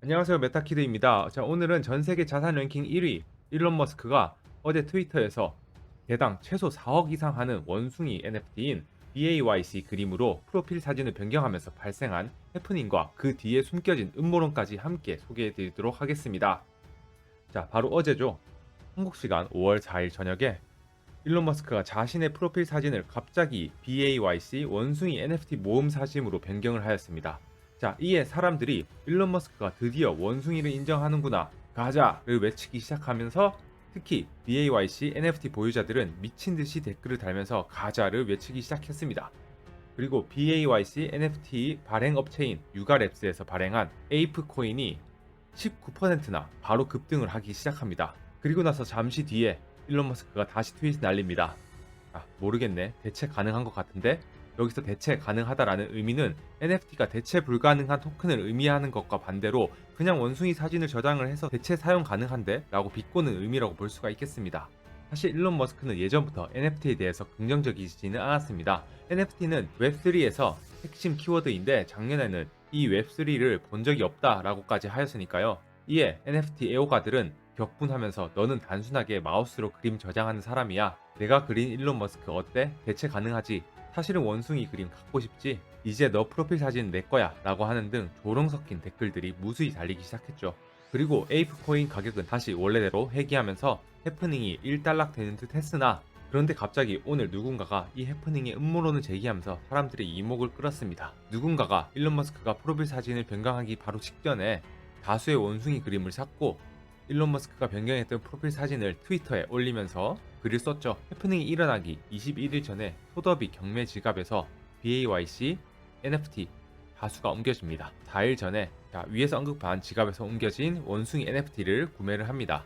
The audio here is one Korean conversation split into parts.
안녕하세요 메타키드입니다. 자 오늘은 전 세계 자산 랭킹 1위 일론 머스크가 어제 트위터에서 개당 최소 4억 이상 하는 원숭이 NFT인 BAYC 그림으로 프로필 사진을 변경하면서 발생한 해프닝과 그 뒤에 숨겨진 음모론까지 함께 소개해 드리도록 하겠습니다. 자 바로 어제죠. 한국 시간 5월 4일 저녁에 일론 머스크가 자신의 프로필 사진을 갑자기 BAYC 원숭이 NFT 모음 사진으로 변경을 하였습니다. 자, 이에 사람들이 일론 머스크가 드디어 원숭이를 인정하는구나, 가자를 외치기 시작하면서 특히 BAYC NFT 보유자들은 미친 듯이 댓글을 달면서 가자를 외치기 시작했습니다. 그리고 BAYC NFT 발행 업체인 유가랩스에서 발행한 에이프 코인이 19%나 바로 급등을 하기 시작합니다. 그리고 나서 잠시 뒤에 일론 머스크가 다시 트윗을 날립니다. 아, 모르겠네. 대체 가능한 것 같은데? 여기서 대체 가능하다라는 의미는 NFT가 대체 불가능한 토큰을 의미하는 것과 반대로 그냥 원숭이 사진을 저장을 해서 대체 사용 가능한데? 라고 비꼬는 의미라고 볼 수가 있겠습니다. 사실 일론 머스크는 예전부터 NFT에 대해서 긍정적이지는 않았습니다. NFT는 웹3에서 핵심 키워드인데 작년에는 이 웹3를 본 적이 없다라고까지 하였으니까요. 이에 NFT 애호가들은 격분하면서 너는 단순하게 마우스로 그림 저장하는 사람이야. 내가 그린 일론 머스크 어때? 대체 가능하지? 사실은 원숭이 그림 갖고 싶지? 이제 너 프로필 사진 내 거야 라고 하는 등 조롱 섞인 댓글들이 무수히 달리기 시작했죠. 그리고 에이프 코인 가격은 다시 원래대로 회귀하면서 해프닝이 일단락 되는 듯 했으나 그런데 갑자기 오늘 누군가가 이 해프닝의 음모론을 제기하면서 사람들의 이목을 끌었습니다. 누군가가 일론 머스크가 프로필 사진을 변경하기 바로 직전에 다수의 원숭이 그림을 샀고 일론 머스크가 변경했던 프로필 사진을 트위터에 올리면서 글을 썼죠. 해프닝이 일어나기 21일 전에 소더비 경매 지갑에서 BAYC NFT 다수가 옮겨집니다. 4일 전에 자, 위에서 언급한 지갑에서 옮겨진 원숭이 NFT를 구매를 합니다.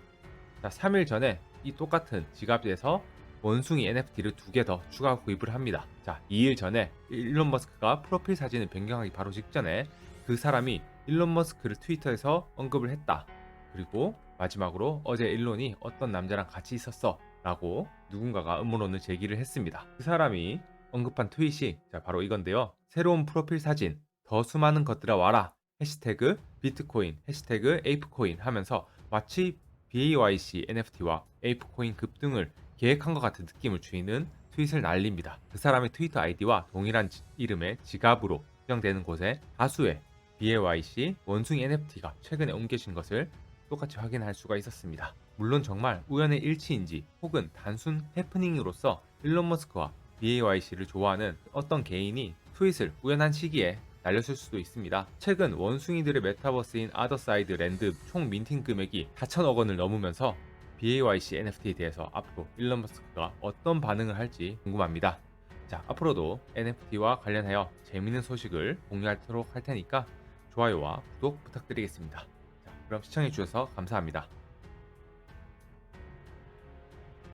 자, 3일 전에 이 똑같은 지갑에서 원숭이 NFT를 두 개 더 추가 구입을 합니다. 자, 2일 전에 일론 머스크가 프로필 사진을 변경하기 바로 직전에 그 사람이 일론 머스크를 트위터에서 언급을 했다. 그리고 마지막으로 어제 일론이 어떤 남자랑 같이 있었어 라고 누군가가 음모론을 제기를 했습니다. 그 사람이 언급한 트윗이 자 바로 이건데요. 새로운 프로필 사진 더 수많은 것들아 와라 해시태그 비트코인 해시태그 에이프코인 하면서 마치 BAYC NFT와 에이프코인 급등을 계획한 것 같은 느낌을 주이는 트윗을 날립니다. 그 사람의 트위터 아이디와 동일한 지- 이름의 지갑으로 특정되는 곳에 다수의 BAYC 원숭이 NFT가 최근에 옮겨진 것을 똑같이 확인할 수가 있었습니다. 물론 정말 우연의 일치인지 혹은 단순 해프닝으로서 일론 머스크와 BAYC를 좋아하는 어떤 개인이 트윗을 우연한 시기에 날렸을 수도 있습니다. 최근 원숭이들의 메타버스인 아더사이드 랜드 총 민팅 금액이 4천억 원을 넘으면서 BAYC NFT에 대해서 앞으로 일론 머스크가 어떤 반응을 할지 궁금합니다. 자, 앞으로도 NFT와 관련하여 재밌는 소식을 공유하도록 할 테니까 좋아요와 구독 부탁드리겠습니다. 자, 그럼 시청해주셔서 감사합니다.